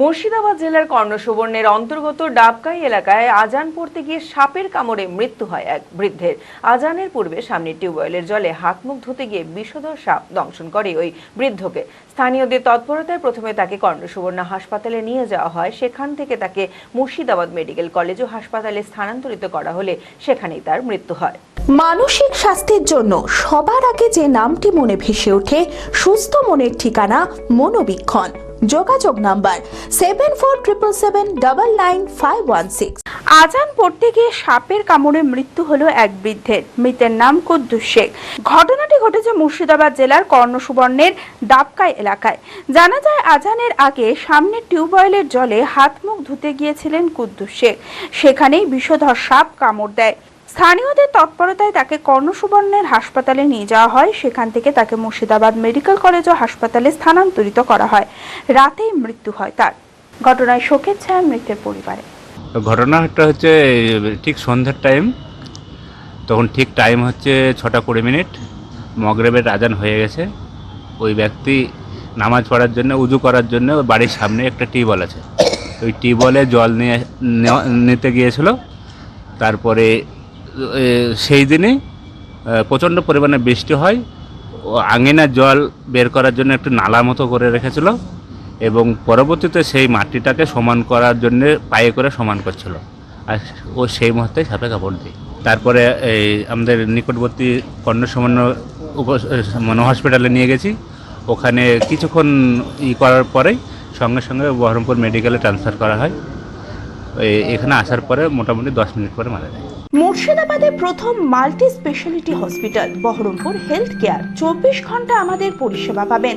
মুর্শিদাবাদ জেলার কর্ণসুবর্ণের অন্তর্গত ডাবকাই এলাকায় আজান পড়তে গিয়ে সাপের কামড়ে মৃত্যু হয় এক বৃদ্ধের। আজানের পূর্বে সামনের টিউবওয়েলের জলে হাত মুখ ধুতে গিয়ে বিষধর সাপ দংশন করে ওই বৃদ্ধকে। স্থানীয়দের তৎপরতায় প্রথমে তাকে কর্ণসুবর্ণ হাসপাতালে নিয়ে যাওয়া হয়। সেখান থেকে তাকে মুর্শিদাবাদ মেডিকেল কলেজ ও হাসপাতালে স্থানান্তরিত করা হলে সেখানেই তার মৃত্যু হয়। মানসিক স্বাস্থ্যের জন্য সবার আগে যে নামটি মনে ভেসে ওঠে, সুস্থ মনের ঠিকানা মনোবীক্ষণ। যোগাযোগ number seven four triple seven double nine five one six আজান পড়তে গিয়ে সাপের কামড়ে মৃত্যু হলো এক বৃদ্ধের। মৃতের নাম কুদ্দুস শেখ। ঘটনাটি ঘটেছে মুর্শিদাবাদ জেলার কর্ণসুবর্ণের ডাবকাই এলাকায়। জানা যায়, আজানের আগে সামনের টিউবওয়েলের জলে হাত মুখ ধুতে গিয়েছিলেন কুদ্দুস শেখ। সেখানেই বিষধর সাপ কামড় দেয়। স্থানীয়দের তৎপরতায় তাকে কর্ণসুবর্ণের হাসপাতালে নিয়ে যাওয়া হয়। সেখান থেকে তাকে মুর্শিদাবাদ মেডিকেল কলেজ ও হাসপাতালে স্থানান্তরিত করা হয়। রাতেই মৃত্যু হয় তার। ঘটনায় শোকের ছায়া মৃতের পরিবারে। ঘটনাটা হচ্ছে, ঠিক সন্ধ্যার টাইম তখন ঠিক টাইম হচ্ছে ছটা কুড়ি মিনিট। মগরেবের আজান হয়ে গেছে। ওই ব্যক্তি নামাজ পড়ার জন্য, উজু করার জন্য বাড়ির সামনে একটা টিউবওয়েল আছে। ওই টিউবওয়েলে জল নিয়ে নিতে গিয়েছিল। তারপরে সেই দিনই প্রচণ্ড পরিমাণে বৃষ্টি হয়। আঙিনার জল বের করার জন্য একটু নালা মতো করে রেখেছিল এবং পরবর্তীতে সেই মাটিটাকে সমান করার জন্য পায়ে করে সমান করছিল। আর ও সেই মুহূর্তে সাপে কাপড় দিই তারপরে এই আমাদের নিকটবর্তী কর্ণসমান্য উপ মানে হসপিটালে নিয়ে গেছি। ওখানে কিছুক্ষণ ই করার পরেই সঙ্গে সঙ্গে বহরমপুর মেডিকেলে ট্রান্সফার করা হয়। এখানে আসার পরে মোটামুটি দশ মিনিট পরে মারা যায়। মুর্শিদাবাদে প্রথম multi speciality hospital, Berhampore health care চব্বিশ ঘণ্টা আমাদের পরিষেবা পাবেন।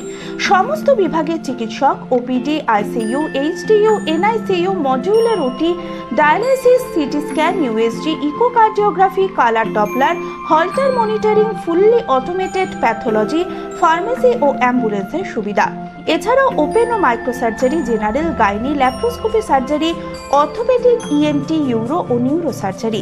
সমস্ত বিভাগের চিকিৎসক, OPD, ICU, HDU, NICU, modular, OT dialysis CT scan, USG, echocardiography, colour doppler, Holter monitoring, fully automated pathology, pharmacy ও অ্যাম্বুলেন্সের সুবিধা। এছাড়াও ওপেন ও microsurgery, general gynae, laparoscopy surgery, orthopaedic ENT uro ও নিউরো সার্জারি